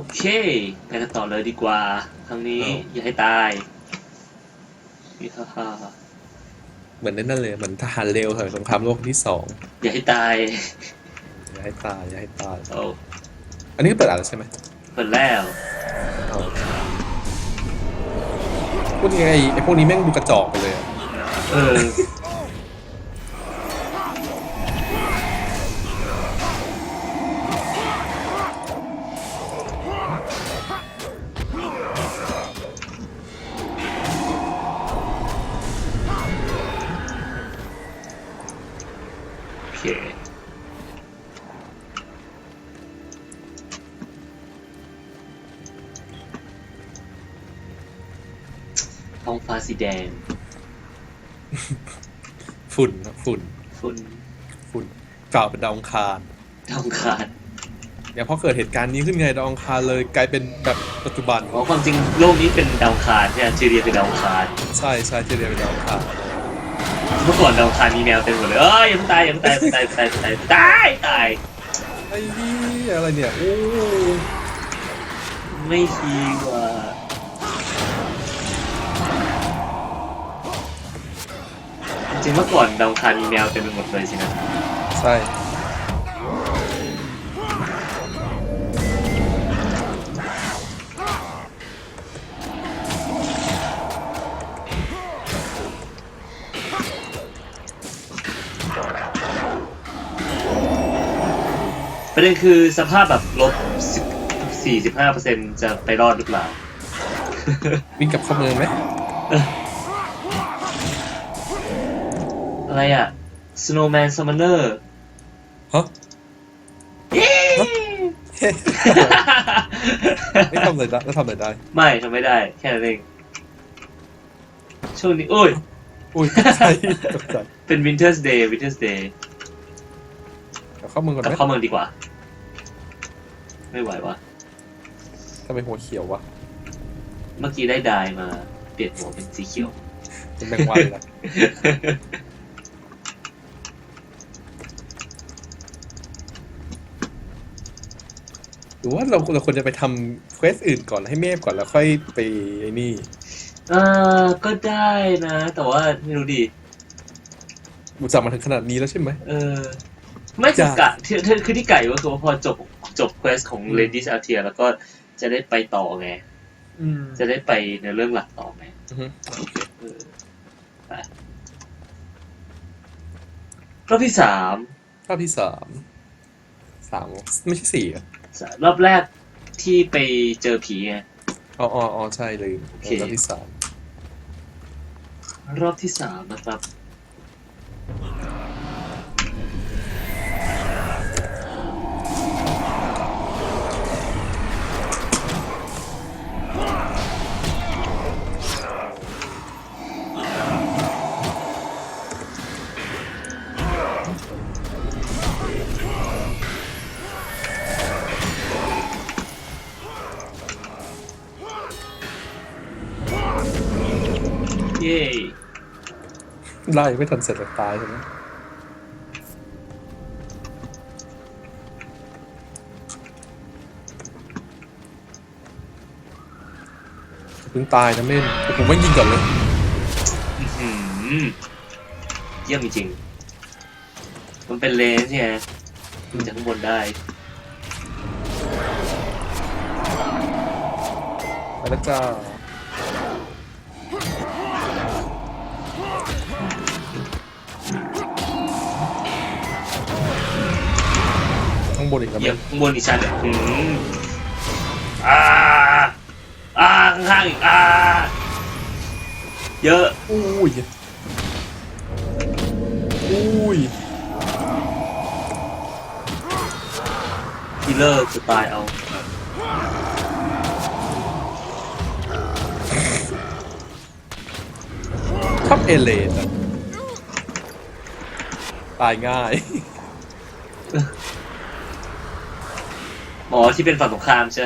โอเคไปกันต่อเลยดีกว่าครั้งนี้เอาอย่าให้ตายนี่ฮ่าฮ่าเหมือนนั่นเลยเหมือนทหารเร็วสมัยสงครามโลกที่สองอย่าให้ตายอย่าให้ตายอย่าให้ตายโอ้อันนี้ก็เปิดอ่านแล้วใช่ไหมเปิดแล้วเอาพูดยังไงไอ้พวกนี้แม่งดูกระจอกไปเลยอะเออ ท้องฟ้าสีแดง ฝุ่นนะฝุ่นฝุ่นฝุ่นกล่าวเป็นดาวอังคารดาวอังคารอย่างพอเกิดเหตุการณ์นี้ขึ้นไงดาวอังคารเลยกลายเป็นแบบปัจจุบันอ๋อความจริงโลกนี้เป็นดาวอังคารใช่ไหมซีเรียเป็นดาวอังคารใช่ใช่ที่เรียกเป็นดาวอังคารเมื่อก่อนดาวอังคารมีแมวเต็มหมดเลยเอ้ยอย่าเพิ่งตายอย่าเพิ่งตายอย่าเพิ่งตายอย่าเพิ่งตายอย่าเพิ่งตายตายตาย ไอ้นี่อะไรเนี่ยโอ้ไม่ทีว่า จริงๆเมื่อก่อนดาวอังคารมีแมวเต็มไปหมดเลยสินะ ใช่ประเด็นคือสภาพแบบลบสี่สิบห้าเปอร์เซ็นจะไปรอดหรือเปล่า วิ่งกลับเข้าเมืองไหม อะไรอะ Snowman Summoner ฮะเย้ไม่ทำอะไรได้แล้วทำอะไรได้ ไม่ทำไม่ได้ แค่นั้นเองช่วงนี้โอ้ย อุ้ยตกใจตกใจเป็น Winter's Day Winter's Day กลับเข้าเมืองก่อนกลับไหมเข้าเมืองดีกว่า ไม่ไหววะทำไมหัวเขียววะเมื่อกี้ได้ดายมา เปลี่ยนหัวเป็นสีเขียว เป็นแมงวันละ หรือว่าเราเราควรจะไปทำเควสอื่นก่อนให้เมฟก่อนแล้วค่อยไปไอ้นี่เออก็ได้นะ แต่ว่าไม่รู้ดิอุตส่าห์มาถึงขนาดนี้แล้วใช่ไหม เออ ไม่คืจ้ะอกะที่ที่คือที่ไก่ก็คือว่าพอจบจบเควสของอืม Ladies a r t i e r แล้วก็จะได้ไปต่อไงอืมจะได้ไปในเรื่องหลักต่อไงอือฮึโอเคเออไปรอบที่สามรอบที่สามสามไม่ใช่สี่เหรอะ รอบแรกที่ไปเจอผีไง อ๋ออ๋ออ๋อใช่ลืมโอเค รอบที่สามรอบที่สามนะครับ ไล่ไม่ทันเสร็จแล้วตายใช่ไหมเพิ่งตายนะเม่นผมไม่ยิงก่อนเลยอื้อหือเยี่ยมจริงๆมันเป็นเลนใช่ไหมมันจากข้างบนได้ ไปแล้วจ้าางบนอีกแล้วเหยีเม่ยบนข้างบนอีกชั้นอืมอ่าอ่าข้างๆอีกอ่าเยอะอุ้ยอุ้ยคิลเลอร์จะตายเอาชอบเอเลนอะตายง่าย อ๋อที่เป็นฝั่งสงครามใช่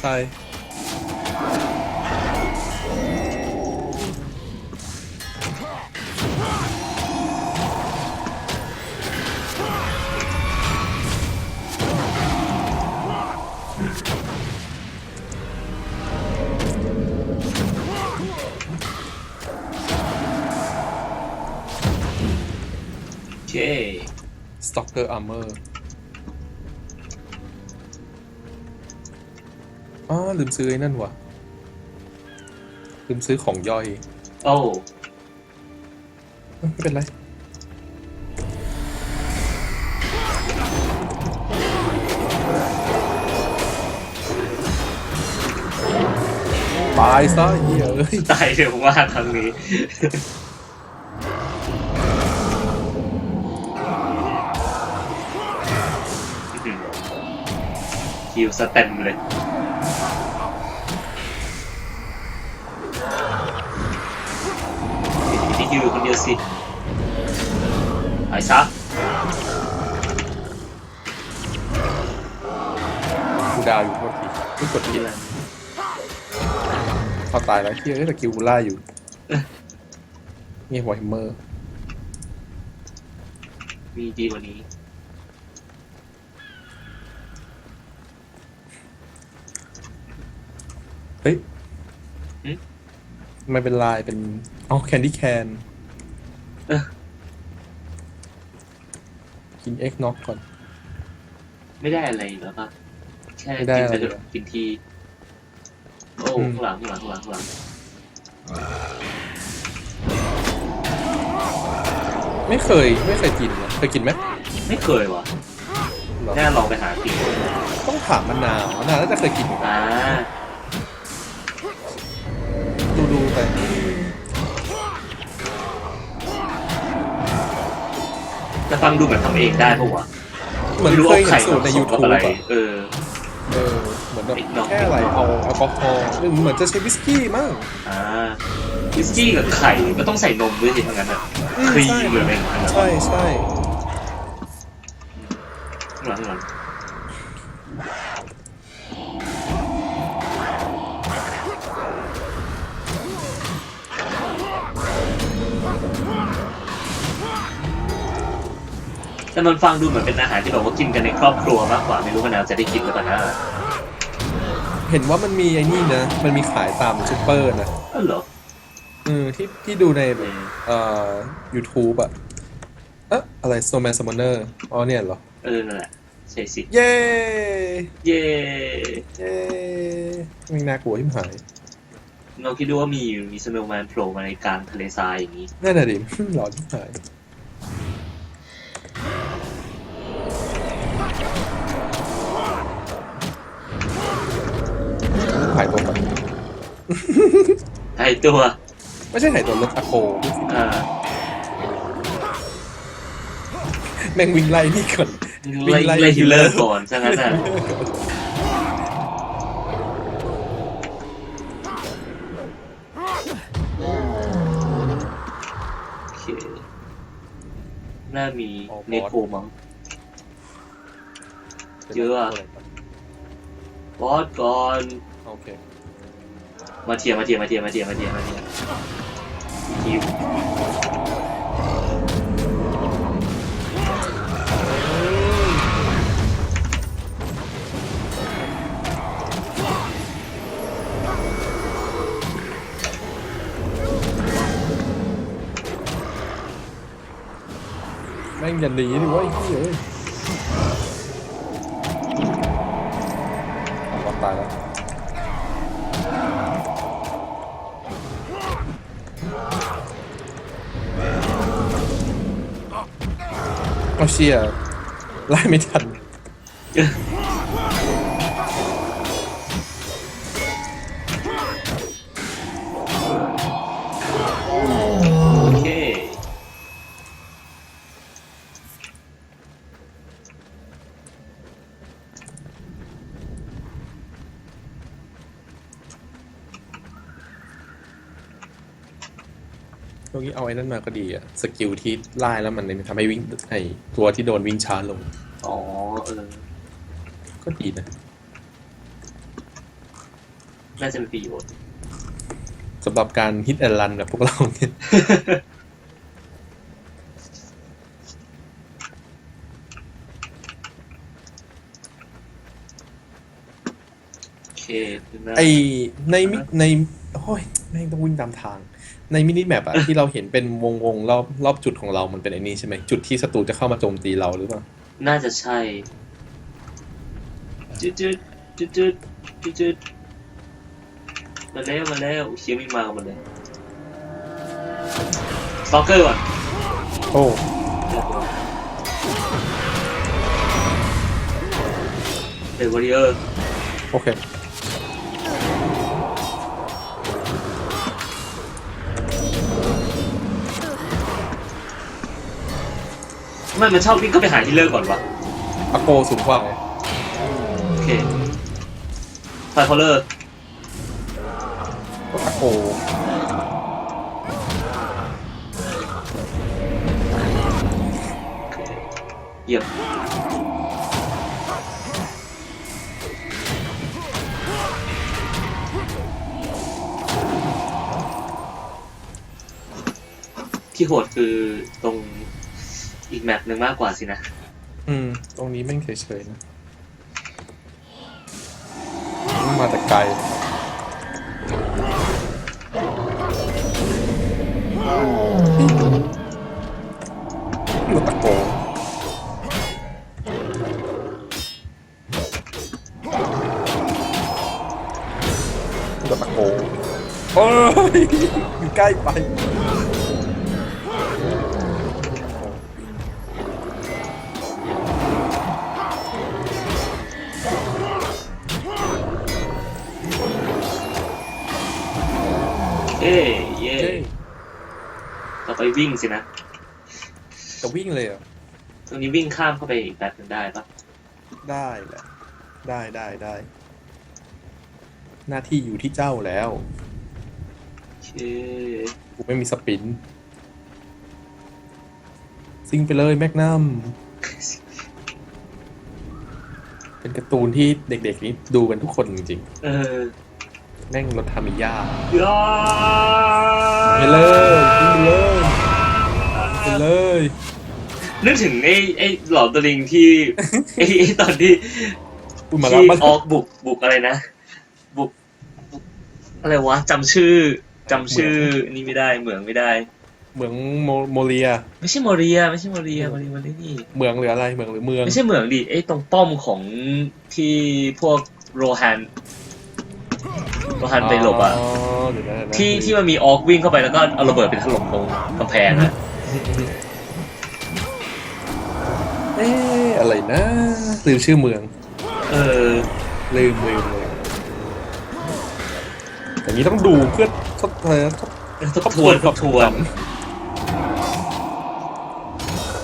ใช่โอเคสต็อกเกอร์อาร์เมอร์ ลืมซื้อไอ้นั่นวะลืมซื้อของย่อยโอ้เอ้ยไม่เป็นไรตายซะเหี้ยเอ้ยตายเร็วมากครั้งนี้ คิวสเต็มเลย ยู่คนเดียวสิไปซะกูดาวอยู่โทษทีไม่กดผิดเขาตายแล้วเหี้ยเอ้ยแต่กิลกูล่าอยู่นี่หัวฮิมเมอร์ มีดีกว่านี้ เฮ้ย หึไม่เป็นลายเป็น อ๋อ แคนดี้แคนเออ กินเอ็กน็อกก่อน ไม่ได้อะไรแล้วปะแค่ไม่ได้กินอะไร ไปเถเลยอะกินที โอ้อืมข้างหลังข้างหลังข้างหลังข้างหลังไม่เคย ไม่เคยกินนะเคยกินไหมไม่เคยวะหรอแน่าลองไปหากินต้องถามมะนาวมะนาวน่าจะเคยกินอยู่นะอ่าดูดูๆไป แต่ฟังดูเหมือนทำเองได้ปะวะเหมือนไรู้เคยอาเห็ไข่นสูตรในมาผสม YouTube กับอะไร อะเออ เออเหมือนแบบเอ็กน็อกแค่อะไรเอ็กน็อกเอาแอลกอฮอล์หรือเหมือนจะใช้วิสกี้มั้ง อ่าวิสกี้กับไข่ก็ต้องใส่นมด้วยสิทั้งนั้นอะอืมครีใช่มเลยเป็นอันนั้นใช่ใช่ข้างหลังข้างหลัง แต่มันฟังดูเหมือนเป็นอาหารที่แบบว่ากินกันในครอบครัวมากกว่าไม่รู้ว่าแนวจะได้กินหรือเปล่านะเห็นว่ามันมีไอ้นี่นะ มันมีขายตามซูเปอร์นะเออเหรออืมที่ที่ดูในเอแบบอเอ่อ YouTube อะเอ๊ะอะไร Snowman Summoner อ๋อเนี่ยเหรอ เออนั่นแหละใช่สิเย้เย่เย้ไม่น่ากลัวที่หายลองคิดดูว่ามีมีสโนว์แมนโผล่มาในกลางทะเลทรายอย่างนี้นั่นน่ะดิหลอนที่หาย ไอตัว ไม่ใช่หายตัวรถอะโคอ่าแม่งวิ่งไล่นี่ก่อน วิ่ไล่งไล่ไล่ฮิลเลอ healer ร์ก่อนซะงั้นน่ะโอเคน่ามีอ๋อบอสเนโคมั้ง เยอะอะ บอสก่อน โอเค มาเทียมาเทียมาเทียมาเทียมาเทียมาเทียคิวแม่งอย่าหนีดิเว้ยเฮ้ย เอาเชียไล่ไม่ทัน ตรงนี้เอาไอ้นั่นมาก็ดีอะสกิลที่ไล่แล้วมันทำให้วิ่งไอ้ตัวที่โดนวิ่งช้าลง อ๋อเออ ก็ดีนะ น่าจะมีประโยชน์สำหรับการฮิตแอนรันแบบพวกเราเนี่ยโอเคขึ้นมาไอในมิในโอ้ยแม่งต้องวิ่งตามทาง ในมินิแมปอะที่เราเห็นเป็นวงวงๆรอบรอบจุดของเรามันเป็นไอ้นี่ใช่ไหมจุดที่ศัตรูจะเข้ามาโจมตีเราหรือเปล่า น่าจะใช่จุดจุดจุดจุดจุดจุดมาแล้วมาแล้วเชียร์วิ่งมากันหมดเลยสตอกเกอร์ก่อนโอ้เดวอริเออร์โอเค ไมมันชอบวิ่งเข้าไปหาฮิลเลอร์ก่อนวะอโกสูงกว่าไงโอเคไฟคอลเลอร์ก็อโกเยี่ยมที่โหดคือตรงอี กแมปหนึ่งมากกว่าสินะ อืม ตรงนี้แม่งเฉยๆนะมาแต่ไกลรถตะโกรถตะโกโอ้ยอยู่ใกล้ไป เอ้ยเย่เราไปวิ่งสินะจะวิ่งเลยเหรอตรงนี้วิ่งข้ามเข้าไปอีกแบบหนึงได้ปะได้แหละ ได้ได้ได้ หน้าที่อยู่ที่เจ้าแล้วโอเคกูไม่มีสปิน ซิงไปเลยแมกนัม เป็นการ์ตูนที่เด็กๆนี้ดูกันทุกคนจริงเออๆ แม่งรถทามิยาย่าไปเลยซิงไปเลยไปเลยนึกถึงไอ้ไอ้หลอดตะลิงที่ไอ้ไอ้ตอนที่พูดมาแล้วที่มาออกบุกบุกอะไรนะ บุกบุกอะไรวะจำชื่อจำชื่อนี่ไม่ได้เหมืองไม่ได้ เหมืองโมโมเลีย ไม่ใช่โมเรีย ไม่ใช่โมเรียโมเรียมันนี่ เหมืองหรืออะไรเหมืองหรือเมือง ไม่ใช่เหมืองดิไอ้ตรงป้อมของที่พวกโรฮัน โรฮันไปหลบอะอ๋อเดี๋ยวนะเดี๋ยวนะที่ที่มันมีออกวิ่งเข้าไปแล้วก็เอาระเบิดไปถล่มตรงกำแพงอะเอ๊ะอะไรนะลืมชื่อเมืองเออ ลืมลืมเลยอย่างนี้ต้องดูเพื่อทดอะไรนะทดทบทวนทบทวน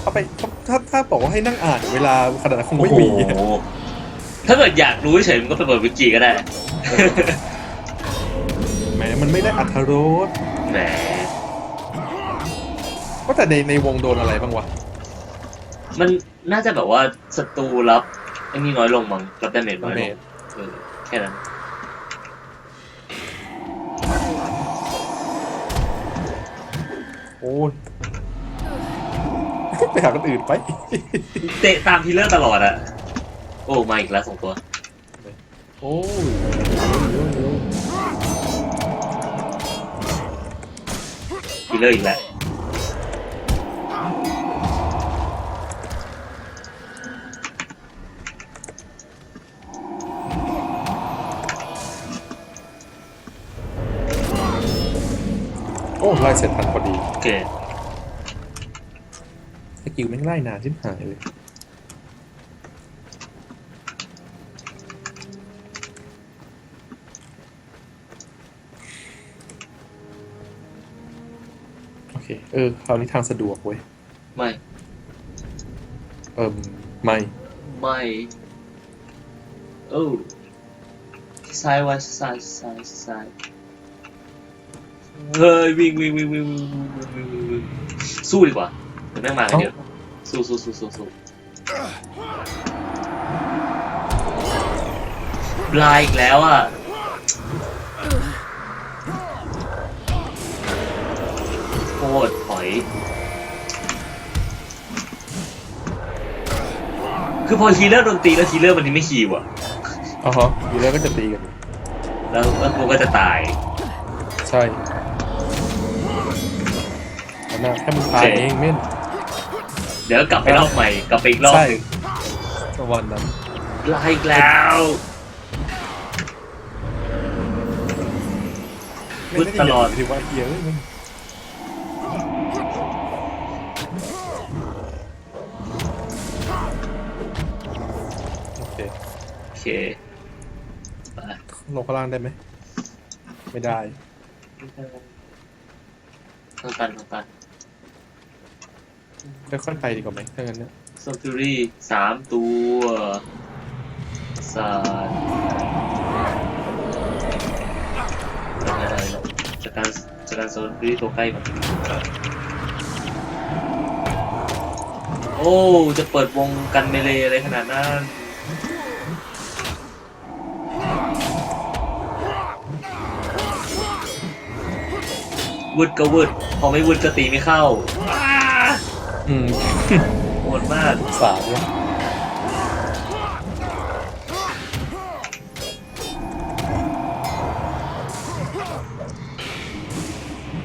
เอาไปถ้าถ้าบอกว่าให้นั่งอ่านเวลาขนาดนั้นคงโอ้ไม่โหมีถ้าเกิดอยากรู้เฉยๆมันก็ไปเปิดวิกิก็ได้แห มมันไม่ได้อัธรสแหมก็แต่ในในวงโดนอะไรบ้างวะ มันน่าจะแบบว่าศัตรูรับไอ้นี่น้อยลงมั้งรับดาเมจน้อยลเมงจเออแค่นั้นโอ้ยไปหาคนอื่นไป เตะตามทีเลอร์ตลอดอะโอ้มาอีกแล้วสองตัว โอ้ย ทีเลอร์อีกแล้วโอ้ไล่เสร็จทันพอดีโอเคสกิลแม่งไล่นานชิบหายเลย เค เออ คราวนี้ทางสะดวกเว้ย ไม่ เอิมไม่ ไม่โอ้ซ้ายว่าซ้ายซ้ายซ้ายเฮ้ยวิ่งวิ่งวิ่งวิ่งวิ่งวิ่งวิ่งวิ่งวิ่งสู้ดีกว่าเดี๋ยวแม่งมากันเยอะสู้สู้สู้สู้สู้บลายอีกแล้วอะ คือพอฮีเลอร์โดนตีแล้วฮีเลอร์มันนี่ไม่ฮีวอะ อ๋อฮะอยู่แล้วก็จะตีกัน แล้วแล้วกูก็จะตาย ใช่มันน่ะแค่มึงตายโอเค เองเม่นเดี๋ยวกลับไปรอบใหม่ กลับไปอีกรอบใช่หนึ่งวันนั้นลาอีกแล้วมืดตลอดถือว่าเหี้ยอะมัน ลงข้างล่างได้ไหม ไม่ได้ทางตันทางตันค่อยๆไปดีกว่าไหมถ้างั้นเนี่ยซอมฟิรี่สามตัวสารอะไรอะไรหรอกจากการจากการโซนฟิรี่ตัวใกล้ก่อนโอ้ จะเปิดวงกันเมเลอะไรขนาดนั้น วืดก็วืดพอไม่วืดก็ตีไม่เข้าอ้าอืมโหดมากสามเนี่ย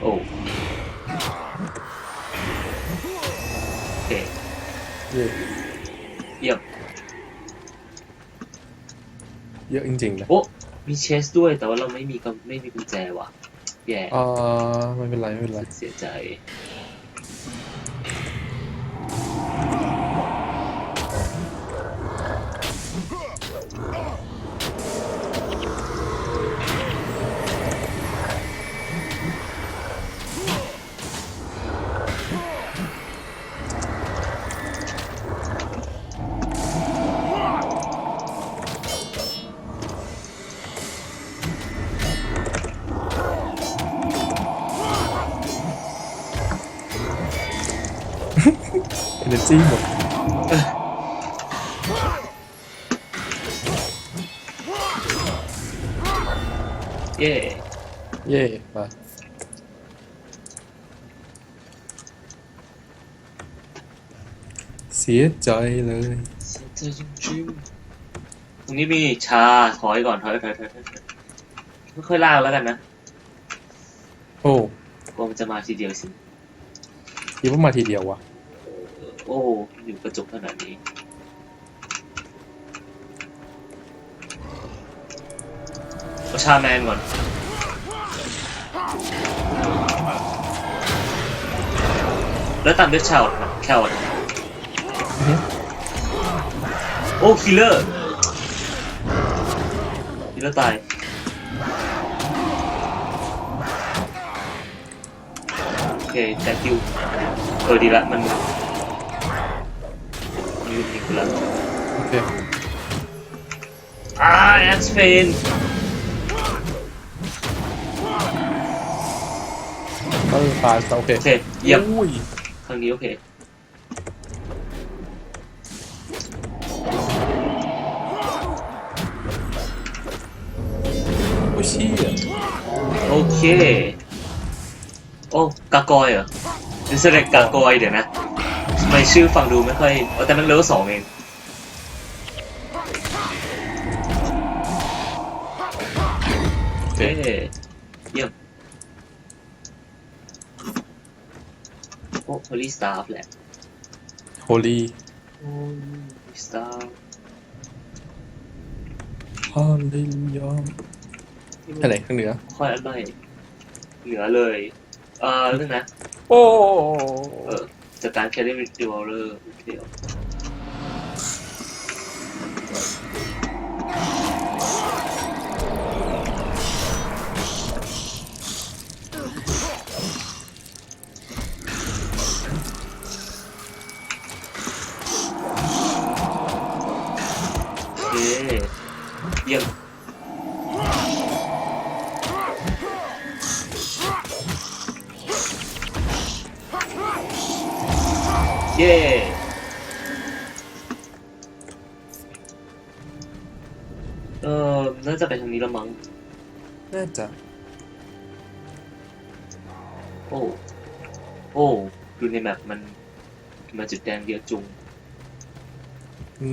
โอ้โอเคเยอะเยี่ยมเยอะจริงๆเลยโอ้มีเชสด้วยแต่ว่าเราไม่มีกำไม่มีกุญแจว่ะ แย่อ่าไม่เป็นไรไม่เป็นไร เสียใจ จีหมดเย่เย่มาเสียใจเลยเสียใจจริงๆตรงนี้มีชาถอยก่อนถอยถอยถอยถอยถอยไม่ค่อยลากแล้วกันนะโอ้กลัวมันจะมาทีเดียวสิคิดว่ามาทีเดียววะ โอ้อยู่กระจุกขนาดนี้เอาชาแมนก่อนแล้วตามด้วยชาวนะแคลโอ้คิลเลอร์คิลเลอร์ตายโอเค thank you เออดีละมัน มันยืนยิงกูแล้วโอเคอ่าแอนสเปนเออตายโอเคโอเคเยี่ยมอุ้ยครั้งนี้โอเคโอ้ยเชี่ยโอเค โอ้ กากอยเหรอดิสเรกกากอยเดี๋ยวนะทำ ไมชื่อฟังดูไม่ค่อยเออแต่มันเลเวลสองเองโอเคเอ้เยี่ยมโอ้ฮอลลี่สตาร์ฟแหละโฮลี่โอ้สตาร์ฮาเลลูยาอันไหนข้างเหนือค่อยอันใหม่เหลือเลย เอ่อเรื่องนะ โอ้เออ จากการแคริมิดิวอลเลอร์เดียวโอเคเยี่ยม น่าจะ โอ้ โอ้ ดูในแมปมันมันจุดแดงเยอะจุงอื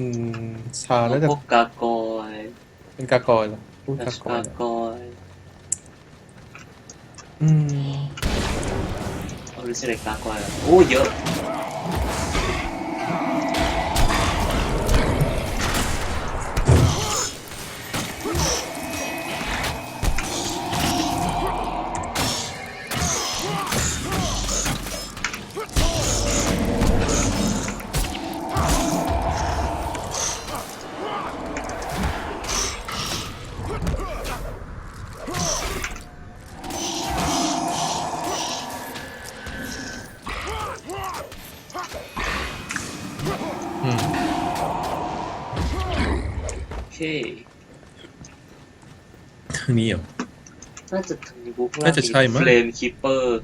ม ชาน่าจะพวกกากอยเป็นกากอยเหรอพูดกากากอยเหรอกอยอืม เอาไม่ใช่เลยกากอยเหรอโอ้ เยอะ จะทางนี้บุ๊กน่าจะใช่มั้ง เฟรมคีเปอร์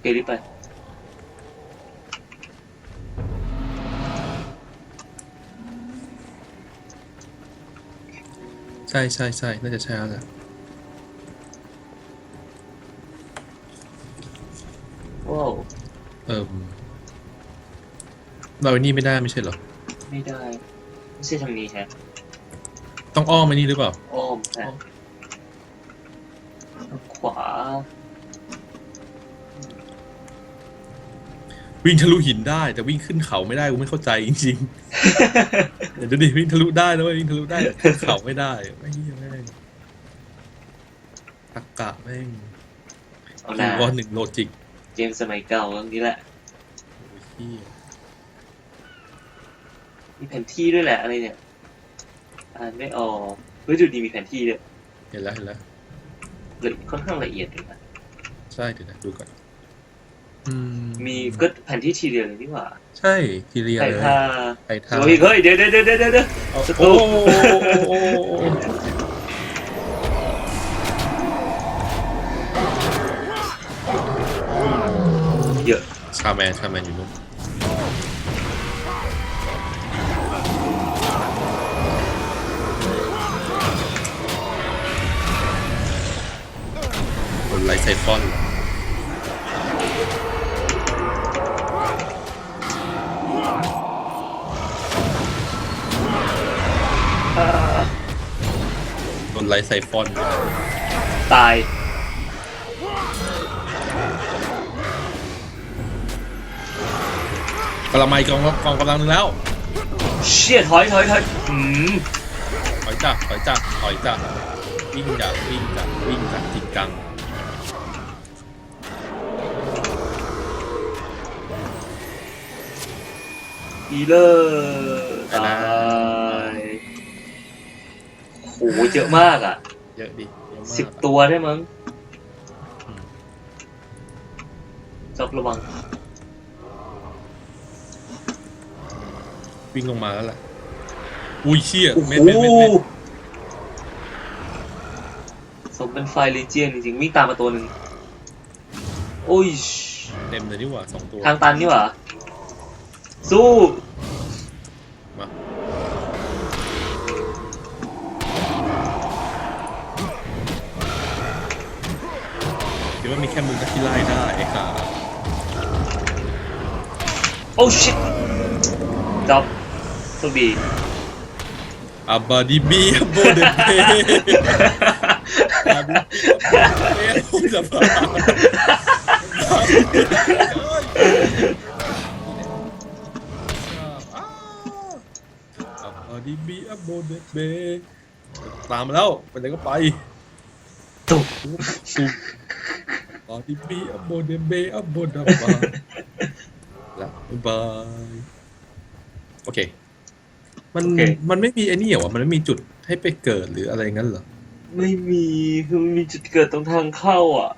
เกลิไป ใช่ใช่ใช่น่าจะใช่แล้วแหละว้าวเออเราไอ้นี่ไม่ได้ไม่ใช่เหรอ ไม่ได้ ไม่ใช่ทางนี้แฮะต้องอ้อมไอ้นี่หรือเปล่า อ้อมฮะข วาวิ่งทะลุหินได้แต่วิ่งขึ้นเขาไม่ได้กูไม่เข้าใจจริงๆ เดี๋ยวดูดิวิ่งทะลุได้แล้วเว้ยวิ่งทะลุได้แต่ขึ้นเขาไม่ได้ไม่เหี้ยแม่งตักกะแม่งเอาคืหน้าอว่าหนึ่งโลจิกเกมสมัยเก่าตรงนี้แหละ โอ้ยเหี้ยมีแผนที่ด้วยแหละอะไรเนี่ย อ่านไม่ออกเฮ้ยดูดีมีแผนที่ด้วยเห็นแล้วเห็นแล้ว ละค่อนข้างละเอียดเลยนะใช่เดี๋ยวนะดูก่อน อืมมีก็แผนที่ทีเดียวเลยนี่หว่าใช่ทีเรียใส่เลยผ้าไอ้ท่าโอ้ยเฮ้ยเดี๋ยวเดี๋ยวเดี๋ยวเดี๋ยวเดี๋ยว เอาสตู โอ้โหโอ้โหโอ้โหเยอะชาแมนชาแมนอยู่นู่น ไลท์ไซฟอนเหรออ่าบนไลท์ไซฟอนอยู่นะตายกำลังมาอีกกองกองกำลังหนึงแล้ว เชี่ยถอยถอยถอยอืมถอยจ้ะถอยจ้ะถอยจ้ะวิ่งจ้ะวิ่งจ้ะวิ่งจ้ะจริงจัง อีเลอร์ตายโหเยอะมากอะเยอะดิเยอะมากสิบตัวได้มั้งอืมจอกระวัง วิ่งลงมาแล้วล่ะ อุ้ยเชี่ยโอ้โหเม็ดเม็ดเม็ดเม็ดสมเป็นไฟเลเจียนจริงๆวิ่งตามมาตัวหนึ่งโอ้ย เต็มเลยนี่หว่าสองตัว ทางตันนี่หว่า สู้ มาคิดว่ามีแค่มึงที่ไล่ได้ไอ้ขาโอ้ชิตจับโชคดีอาบาดิบีโบเดเปอาบาดิบีโบเดเปอาบา ดิบีโบเดเปตามมาแล้วไปไหนก็ไปตุกสุอาดิบีโบเดเปอโบดาบาแล้วบายโอเค มันโอเคมันไม่มีไอ้นี่เหรอวะมันไม่มีจุดให้ไปเกิดหรืออะไรงั้นเหรอไม่มีคือมันมีจุดเกิดตรงทางเข้าอะ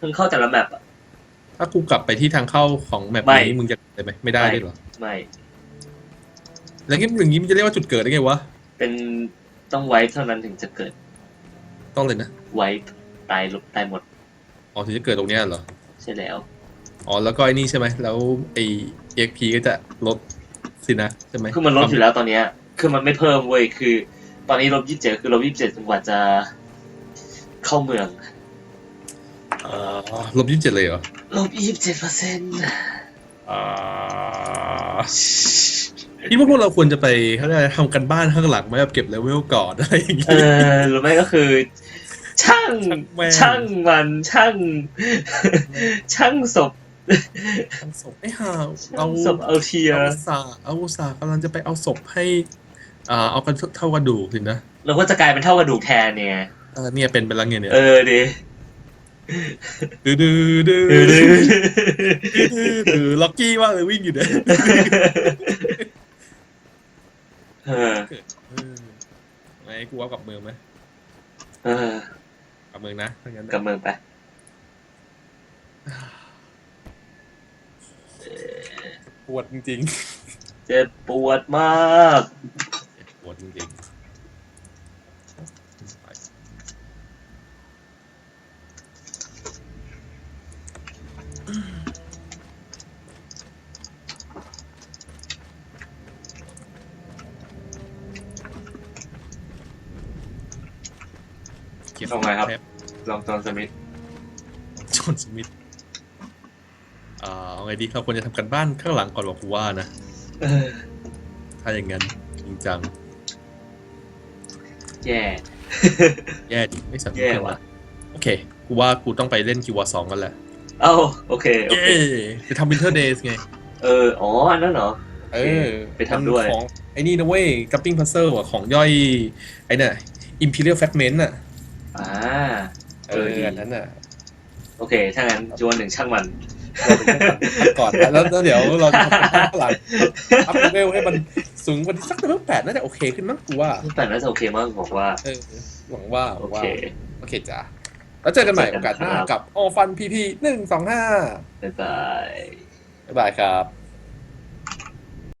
ทางเข้าแต่ละแมปอะถ้ากูกลับไปที่ทางเข้าของแมปไม่นี้มึงจะได้ไหมไม่ได้ไม่ด้วยเหรอไม่ แล้วงี้อย่างนี้มันจะเรียกว่าจุดเกิดได้ไงวะ เป็นต้องไว้เท่านั้นถึงจะเกิด ต้องเลยนะ ไว้ตายลบตายหมด อ๋อถึงจะเกิดตรงเนี้ยเหรอ ใช่แล้ว อ๋อแล้วก็ไอ้นี่ใช่ไหม แล้วไอ้เอ็กพีก็จะลดสินะใช่ไหมคือมันลดอยู่แล้วตอนเนี้ย คือมันไม่เพิ่มเว้ย คือ ตอนนี้ลบยี่สิบเจ็ดคือลบยี่สิบเจ็ดจนกว่าจะเข้าเมืองอ๋อลบยี่สิบเจ็ดเลยเหรอลบยี่สิบเจ็ดเปอร์เซ็นต์อ่า พี่ว่าพวกเราควรจะไปเขาเรียกอะไรทำกันบ้านข้างหลังไหมแบบเก็บเลเวลก่อนอะไรอย่างเองี้อหรือไม่ก็คือ ช่างช่างแม่ง ช่างมันช่าง ช่างศพช่างศพไอ้ห่าเราศพเอาเทียเอาอุตสาห์เอาอุตสาห์กำลังจะไปเอาศพให้อ่าเอากันเท่ากระดูกสินะเราก็จะกลายเป็นเท่ากระดูกแทนเนี่ย เออเนี่ยเป็นไปแล้วไงเนี่ยเออดิดื้อดื้อดื้อดื้อดื้อดื้อดื้อล็อกกี้มากเลยวิ่งอยู่เนี่ย เออเออไหนกูเอากลับเมืองไหมเออกลับเมืองนะถ้างั้นกำเมืองไปปวดจริงเจ็บปวดมากๆปวดจริงๆไปเก็บเอาไงครับแทลองจอห์นสมิธจอห์นสมิธอ่าเอาไงดีเราควรจะทำกันบ้านข้างหลังก่อนบอกกูว่านะ เออถ้าอย่างนั้นจริงจัง แย่ แย่ดิไม่สนุกแย่เลยว่ะโอเค กูว่ากูต้องไปเล่นคิววสองกันแหละ เอ้าโอเคโอเย้เคจะทำวินเทอร์เดย์ไง เออ อ๋ออันนั้นเหรอ เออไปทำด้วย มันของไอ้นี่นะเว้ยกัปปิ้งพัซเซิลอะของย่อย ไอ้น่ะ Imperial Fragment อะ อ่าเอเอออดีอันนั้นอะโอเค ถ้างั้นจวนหนึ่งช่างมันเราไปทำก่อนนะแล้วแล้วเดี๋ยวเราจะทำกันบ้านข้างหลังอัพเลเวลให้มันสูงกว่าที่สักเลเวลแปดน่าจะโอเคขึ้นมั้งกูว่าแต่น่าจะโอเคมากผมว่า เออหวังว่าหโอวังว่า เค โอเคจ้ะแล้วเจอกันใหม่เจอกัโอนกาสหน้าครับ กับออฟันพีพีหนึ่งสองห้าบ๊ายบาย บ๊ายบายครับ